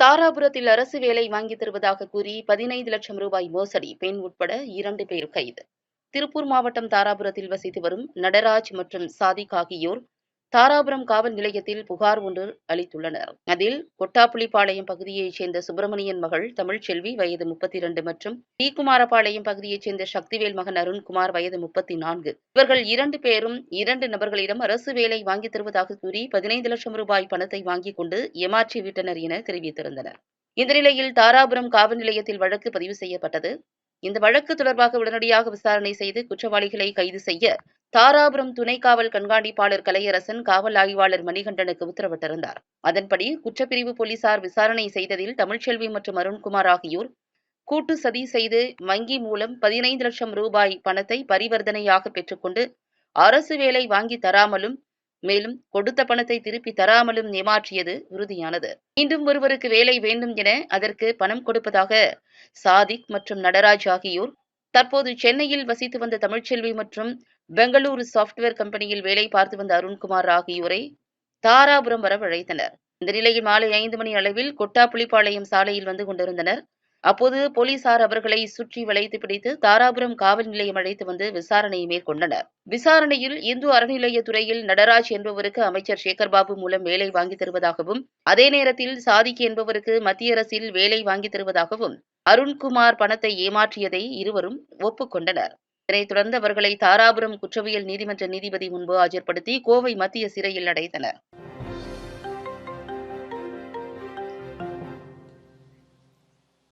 தாராபுரத்தில் அரசு வேலை வாங்கித் தருவதாக கூறி பதினைந்து லட்சம் ரூபாய் மோசடி பெண் உட்பட இரண்டு பேர் கைது. திருப்பூர் மாவட்டம் தாராபுரத்தில் வசித்து வரும் நடராஜ் மற்றும் சாதிக் ஆகியோர் தாராபுரம் காவல் நிலையத்தில் புகார் ஒன்று அளித்துள்ளனர். அதில் கொட்டாப்புளிப்பாளையம் பகுதியைச் சேர்ந்த சுப்பிரமணியன் மகள் தமிழ்ச்செல்வி வயது முப்பத்தி இரண்டு மற்றும் டி குமாரபாளையம் பகுதியைச் சேர்ந்த சக்திவேல் மகன் அருண்குமார் வயது முப்பத்தி நான்கு இவர்கள் இரண்டு பேரும் இரண்டு நபர்களிடம் அரசு வேலை வாங்கித் தருவதாக கூறி பதினைந்து லட்சம் ரூபாய் பணத்தை வாங்கிக் கொண்டு ஏமாற்றி விட்டனர் என தெரிவித்திருந்தனர். இந்த நிலையில் தாராபுரம் காவல் நிலையத்தில் வழக்கு பதிவு செய்யப்பட்டது. இந்த வழக்கு தொடர்பாக உடனடியாக விசாரணை செய்து குற்றவாளிகளை கைது செய்ய தாராபுரம் துணை காவல் கண்காணிப்பாளர் கலையரசன் காவல் ஆய்வாளர் மணிகண்டனுக்கு உத்தரவிட்டிருந்தார். அதன்படி குற்றப்பிரிவு போலீசார் விசாரணை செய்ததில் தமிழ்ச்செல்வி மற்றும் அருண்குமார் ஆகியோர் கூட்டு சதி செய்து வங்கி மூலம் பதினைந்து லட்சம் ரூபாய் பணத்தை பரிவர்த்தனையாக பெற்றுக்கொண்டு அரசு வேலை வாங்கி தராமலும் மேலும் கொடுத்த பணத்தை திருப்பி தராமலும் ஏமாற்றியது உறுதியானது. மீண்டும் ஒருவருக்கு வேலை வேண்டும் என அதற்கு பணம் கொடுப்பதாக சாதிக் மற்றும் நடராஜ் ஆகியோர் தற்போது சென்னையில் வசித்து வந்த தமிழ்ச்செல்வி மற்றும் பெங்களூரு சாப்ட்வேர் கம்பெனியில் வேலை பார்த்து வந்த அருண்குமார் ஆகியோரை தாராபுரம் வரவழைத்தனர் இந்த நிலையில் மாலை ஐந்து மணி அளவில் கொட்டாப்புளிப்பாளையம் சாலையில் வந்து கொண்டிருந்தனர். அப்போது போலீசார் அவர்களை சுற்றி வளைத்து பிடித்து தாராபுரம் காவல் நிலையம் அழைத்து வந்து விசாரணையை மேற்கொண்டனர். விசாரணையில் இந்து அறநிலையத்துறையில் நடராஜ் என்பவருக்கு அமைச்சர் சேகர்பாபு மூலம் வேலை வாங்கி தருவதாகவும் அதே நேரத்தில் சாதிக் என்பவருக்கு மத்திய அரசில் வேலை வாங்கி தருவதாகவும் அருண்குமார் பணத்தை ஏமாற்றியதை இருவரும் ஒப்புக்கொண்டனர். இதனைத் தொடர்ந்து அவர்களை தாராபுரம் குற்றவியல் நீதிமன்ற நீதிபதி முன்பு ஆஜர்படுத்தி கோவை மத்திய சிறையில் அடைத்தனர்.